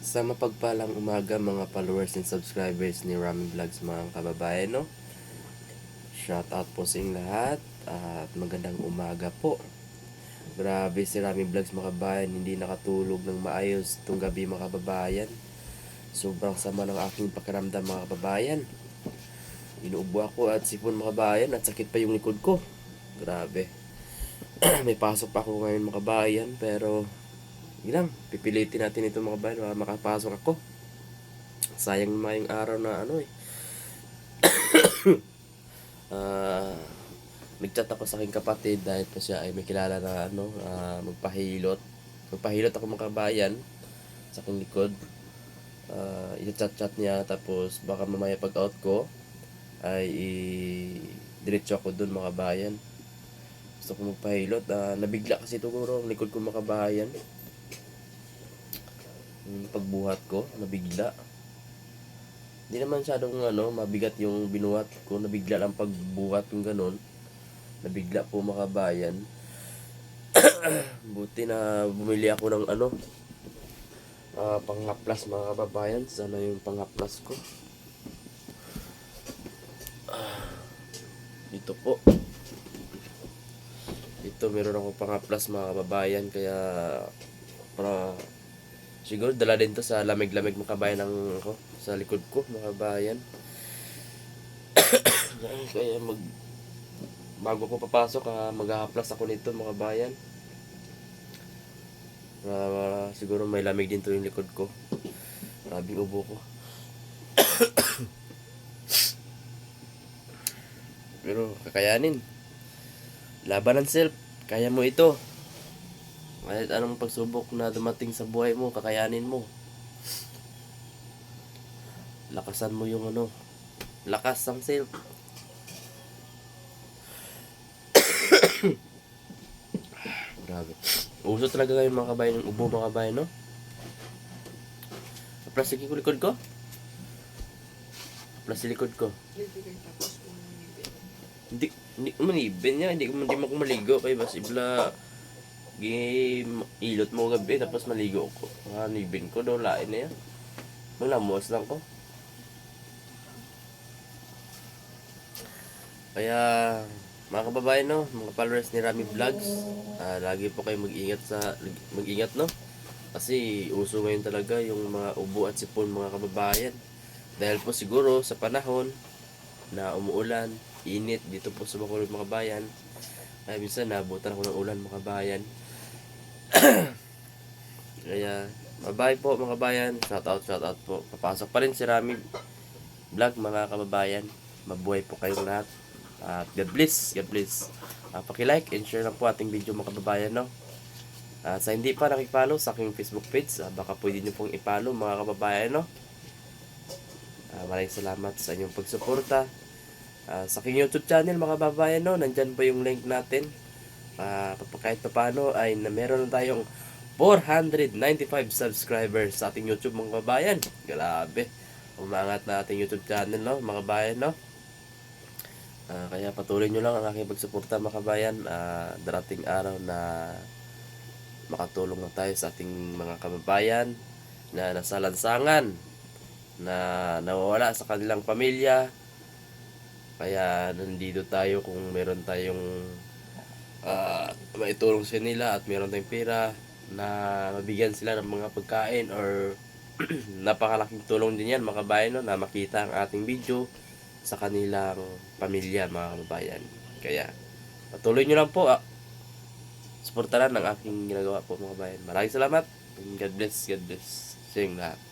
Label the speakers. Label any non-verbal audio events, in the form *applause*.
Speaker 1: Sa mapagpalang umaga mga followers and subscribers ni Rami Vlogs mga kababayan no. Shout out po sa inyong lahat at magandang umaga po. Grabe si Rami Vlogs mga kababayan, hindi nakatulog ng maayos itong gabi mga kababayan. Sobrang sama ng aking pakiramdam mga kababayan. Inuubo ako at sipon mga kababayan at sakit pa yung likod ko. Grabe. *clears throat* May pasok pa ako ngayon mga kababayan pero lang, pipilitin natin ito mga kabayan para makapasok ako. Sayang naman yung araw na ano eh. *coughs* Ah, nagchat ako sa aking kapatid dahil pa siya ay may kilala na ano, ah, magpahilot. Magpahilot ako mga kabayan sa aking likod. Uh, i-chat-chat niya tapos baka mamaya pag out ko ay diretso ako dun mga kabayan. Gusto ko magpahilot. Ah, nabigla kasi siguro ang likod ko mga kabayan yung pagbuhat ko, nabigla. Hindi naman masyadong ano, mabigat yung binuhat ko, nabigla lang pagbuhat yung ganun. Nabigla po makabayan. *clears throat* Buti na bumili ako ng ano, ah panghaplas mga kababayan. Sana yung panghaplas ko. Ah, dito po. Dito meron ako panghaplas mga kababayan kaya para Siguro dala din to sa lamig-lamig mga kabayan ng ako, sa likod ko mga kabayan. *coughs* Kaya mag bago ko papasok ah, maghahaplas ako nito mga kabayan. Para siguro may lamig din to yung likod ko. Grabing ubo ko. *coughs* Pero kakayanin. Laban ng self. Kaya mo ito. Kahit anong pagsubok na dumating sa buhay mo, kakayanin mo. Lakasan mo yung ano, lakas ang self. *coughs* Grabe. Uso talaga ngayon mga kabayan yung ubo mga kabayan, no? Plastic ko likod ko? Plastic likod ko. Hindi, hindi ko manibin niya, hindi ko hindi mo ko maligo kay bas ibla game ilot mo gabi tapos maligo ko. Mga nibin ko daw lain na yan. Malamos lang ko. Kaya mga kababayan no, mga followers ni Rami Vlogs, ah, lagi po kayo mag-ingat sa mag-ingat no. Kasi uso ngayon talaga yung mga ubo at sipon mga kababayan. Dahil po siguro sa panahon na umuulan, init dito po sa Bacolod mga kabayan. Ay minsan nabutan ako ng ulan mga kabayan. *coughs* Kaya, bye po mga kabayan. Shout out, shout out po. Papasok pa rin si Rami Vlog mga kababayan. Mabuhay po kayong lahat. At God bless, God bless. Uh, paki-like and share lang po ating video mga kababayan, no? Ah, sa hindi pa nakipollow sa aking Facebook page, ah, baka pwede nyo pong ipollow mga kababayan, no? Ah, maraming salamat sa inyong pagsuporta. Ah, sa aking YouTube channel mga kababayan, no? Nandyan po yung link natin. Ah, pa- kahit pa paano ay na meron na tayong 495 subscribers sa ating YouTube mga kababayan. Grabe. Umangat na ating YouTube channel, no? Mga kabayan, no? Ah, kaya patuloy nyo lang ang aking pagsuporta mga kabayan. Ah, darating araw na makatulong na tayo sa ating mga kababayan na nasa lansangan na nawawala sa kanilang pamilya kaya nandito tayo kung meron tayong ah, maitulong sa nila at meron tayong pera na mabigyan sila ng mga pagkain or *clears throat* napakalaking tulong din yan mga kabayan no, na makita ang ating video sa kanilang pamilya mga kababayan. Kaya patuloy nyo lang po ah, suportahan ang aking ginagawa po mga kabayan maraming salamat God bless God bless sa inyong lahat